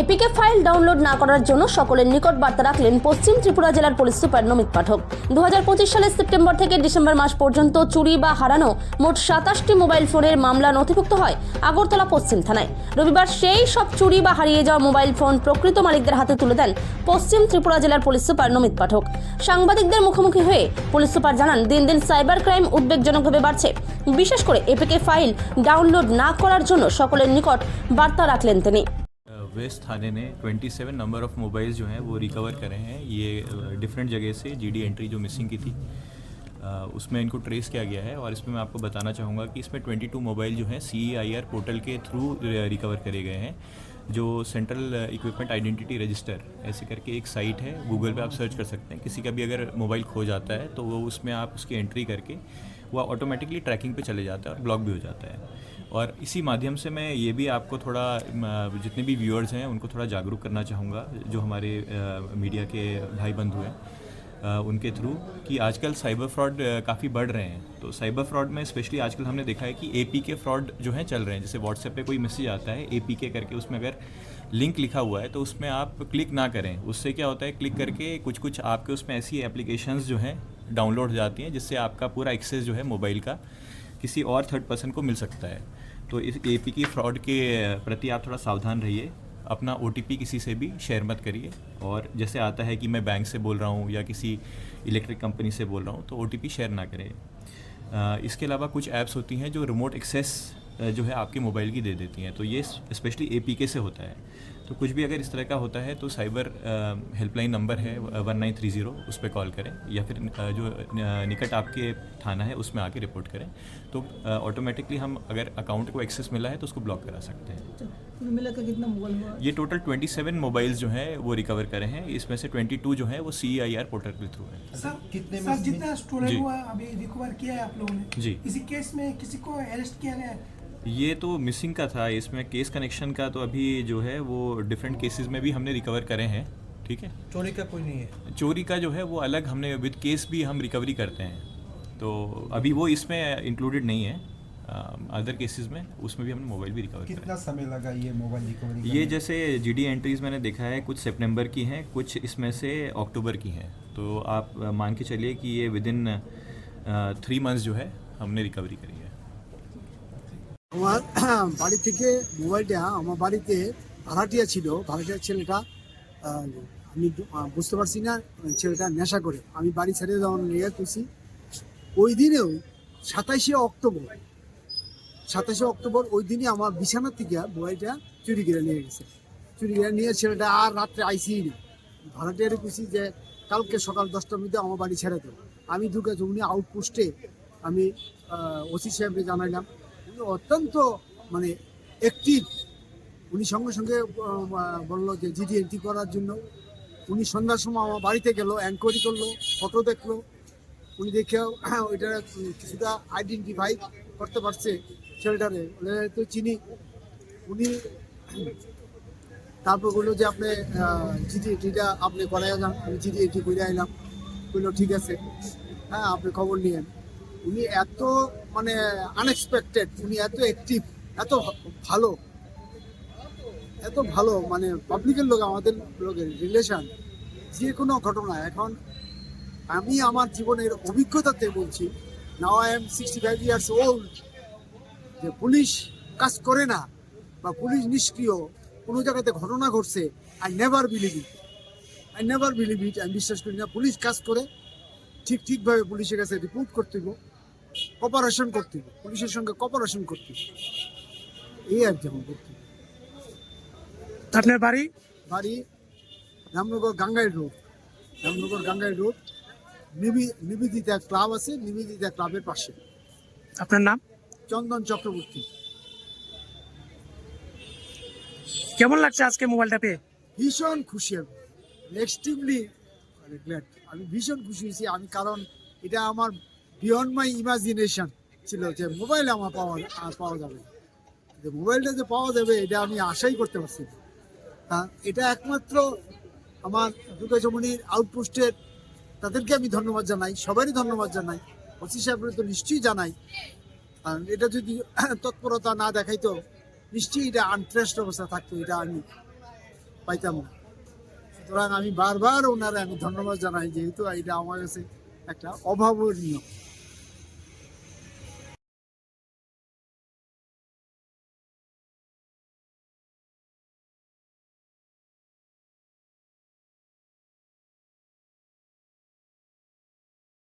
APK file download না করার জন্য সকলের নিকট বার্তা রাখলেন পশ্চিম ত্রিপুরা জেলার পুলিশ সুপার নমিত পাঠক। দুহাজার পঁচিশ সালের সেপ্টেম্বর থেকে ডিসেম্বর মাস পর্যন্ত চুরি বা হারানো মোট সাতাশটি মোবাইল ফোনের মামলা নথিভুক্ত হয় আগরতলা পশ্চিম থানায়। রবিবার সেই সব চুরি বা হারিয়ে যাওয়া মোবাইল ফোন প্রকৃত মালিকদের হাতে তুলে দেন পশ্চিম ত্রিপুরা জেলার পুলিশ সুপার নমিত পাঠক। সাংবাদিকদের মুখোমুখি হয়ে পুলিশ সুপার জানান, দিন দিন সাইবার ক্রাইম উদ্বেগজনকভাবে বাড়ছে। বিশেষ করে এপিকে ফাইল ডাউনলোড না করার জন্য সকলের নিকট বার্তা রাখলেন তিনি। वेस्ट थाने ने 27 नंबर ऑफ़ मोबाइल्स जो हैं वो रिकवर करे हैं। ये डिफरेंट जगह से जीडी एंट्री जो मिसिंग की थी उसमें इनको ट्रेस किया गया है और इसमें मैं आपको बताना चाहूँगा कि इसमें 22 मोबाइल जो हैं सी पोर्टल के थ्रू रिकवर करे गए हैं, जो सेंट्रल इक्विपमेंट आइडेंटिटी रजिस्टर ऐसे करके एक साइट है। गूगल पे आप सर्च कर सकते हैं। किसी का भी अगर मोबाइल खो जाता है तो वो उसमें आप उसकी एंट्री करके वो ऑटोमेटिकली ट्रैकिंग पे चले जाता है और ब्लॉक भी हो जाता है। और इसी माध्यम से मैं ये भी आपको थोड़ा जितने भी व्यूअर्स हैं, उनको थोड़ा जागरूक करना चाहूँगा, जो हमारे मीडिया के भाई बंधु हैं उनके थ्रू कि आजकल साइबर फ्रॉड काफ़ी बढ़ रहे हैं। तो साइबर फ्रॉड में स्पेशली आजकल हमने देखा है कि एपी के फ्रॉड जो हैं चल रहे हैं। जैसे व्हाट्सएप पे कोई मैसेज आता है ए के करके उसमें अगर लिंक लिखा हुआ है तो उसमें आप क्लिक ना करें। उससे क्या होता है क्लिक करके कुछ कुछ आपके उसमें ऐसी एप्लीकेशंस जो हैं डाउनलोड हो जाती हैं, जिससे आपका पूरा एक्सेस जो है मोबाइल का। किसी और थर्ड पर्सन को मिल सकता है। तो इस ए की फ्रॉड के प्रति आप थोड़ा सावधान रहिए। अपना ओटीपी किसी से भी शेयर मत करिए। और जैसे आता है कि मैं बैंक से बोल रहा हूँ या किसी इलेक्ट्रिक कंपनी से बोल रहा हूँ तो ओटीपी शेयर ना करें। इसके अलावा कुछ ऐप्स होती हैं जो रिमोट एक्सेस जो है आपके मोबाइल की दे देती हैं। तो ये स्पेशली ए से होता है। तो कुछ भी अगर इस तरह का होता है तो साइबर हेल्पलाइन नंबर है वन नाइन थ्री ज़ीरो उस पर कॉल करें या फिर जो निकट आपके थाना है उसमें आके रिपोर्ट करें। तो ऑटोमेटिकली हम अगर अकाउंट को एक्सेस मिला है तो उसको ब्लॉक करा सकते हैं। अच्छा, मिला के कितना मोबाइल हुआ? ये टोटल 27 मोबाइल्स जो हैं वो रिकवर करे हैं। इसमें से 22 जो है वो सी आई आर पोर्टल के थ्रू है। सर कितने सर जितना स्टोलन जी। हुआ अभी रिकवर किया है आप लोगों ने? जी। इसी केस में किसी को अरेस्ट किया गया है? ये तो मिसिंग का था इसमें केस कनेक्शन का तो अभी जो है वो डिफरेंट केसेस में भी हमने रिकवर करे हैं ठीक है? चोरी का कोई नहीं है। चोरी का जो है वो अलग हमने विद केस भी हम रिकवरी करते हैं। तो अभी वो इसमें इंक्लूडेड नहीं है अदर uh, केसेस में उसमें भी हमने मोबाइल भी रिकवर कितना करा समय लगा ये मोबाइल रिकवरी ये जैसे जीडी एंट्रीज मैंने देखा है कुछ सितंबर की हैं कुछ इसमें से अक्टूबर की हैं। तो आप मान के चलिए कि ये विद इन थ्री मंथ्स जो है हमने रिकवरी करी है। আমার বাড়ি থেকে মোবাইলটা আমার বাড়িতে ভাড়াটিয়া ছিল ভাড়াটিয়া ছেলেটা আমি বুঝতে পারছি না ছেলেটা নেশা করে। আমি বাড়ি ছেড়ে যখন নিয়ে তুলছি ওই দিনেও সাতাইশে অক্টোবর, সাতাশে অক্টোবর ওই দিনই আমার বিছানার থেকে মোবাইলটা চুরি করে নিয়ে গেছে। চুরি করে নিয়ে ছেলেটা আর রাত্রে আইসি না। ভাড়াটিয়ারে খুশি যে, কালকে সকাল দশটার মধ্যে আমার বাড়ি ছেড়ে দেবো আমি ঢুকে উনি আউটপোস্টে আমি ওসি সাহেবকে জানাইলাম অত্যন্ত মানে অ্যাক্টিভ উনি সঙ্গে সঙ্গে বলল যে জিডি এন্ট্রি করার জন্য। উনি সন্ধ্যার সময় আমার বাড়িতে গেল এনকোয়ারি করল ফটো দেখল। উনি দেখে ওইটা কিছুটা আইডেন্টিফাই করতে পারছে ছেলেটারে তো চিনি? উনি তারপর বলল যে, আপনি জিডি এন্ট্রিটা আপনি করাই যান। আমি জিডি এন্ট্রি করে আইলাম। বলল, ঠিক আছে। হ্যাঁ আপনি খবর নিয়েন। উনি এত মানে আনএক্সপেক্টেড উনি এত অ্যাক্টিভ এত ভালো। এত ভালো মানে পাবলিকের লোক, আমাদের লোকের রিলেশন যে কোনো ঘটনা এখন আমি আমার জীবনের অভিজ্ঞতাতে বলছি now I am sixty five years old যে পুলিশ কাজ করে না, বা পুলিশ নিষ্ক্রিয়, কোনো জায়গাতে ঘটনা ঘটছে I never believe it I never believe it আমি বিশ্বাস করি না, পুলিশ কাজ করে, ঠিক ঠিকভাবে পুলিশের কাছে রিপোর্ট করতে হবে কপারেশন করতে হবে। পুলিশের সঙ্গে কপারেশন করতে হবে। এই আর যেমন করতে। আপনার বাড়ি? বাড়ি রামনগর গাঙ্গাই রোড। রামনগর গাঙ্গাই রোড। নিবি নিবেদিতা ক্লাব আছে নিবেদিতা ক্লাবের পাশে। আপনার নাম? চন্দন চক্রবর্তী। কেমন লাগছে আজকে মোবাইলটা পেয়ে? ভীষণ খুশি আমি। এক্সট্রিমলি গ্ল্যাড আমি ভীষণ খুশি হয়েছি। আমি কারণ এটা আমার বিয়ন্ড মাই ইমাজিনেশন ছিল যে মোবাইল আমার পাওয়া পাওয়া যাবে। যে মোবাইলটা যে পাওয়া যাবে এটা আমি আশাই করতে পারছি। হ্যাঁ, এটা একমাত্র আমার দুর্গাচমনির আউটপোস্টের তাদেরকে আমি ধন্যবাদ জানাই সবারই ধন্যবাদ জানাই। ওসি সাহেবের তো নিশ্চয়ই জানাই। আর এটা যদি তৎপরতা না দেখাইতো নিশ্চয়ই এটা আনট্রেস্ট অবস্থা থাকতো এটা আমি পাইতাম না। সুতরাং আমি বারবার ওনারা আমি ধন্যবাদ জানাই যেহেতু এটা আমার কাছে একটা অভাবনীয়।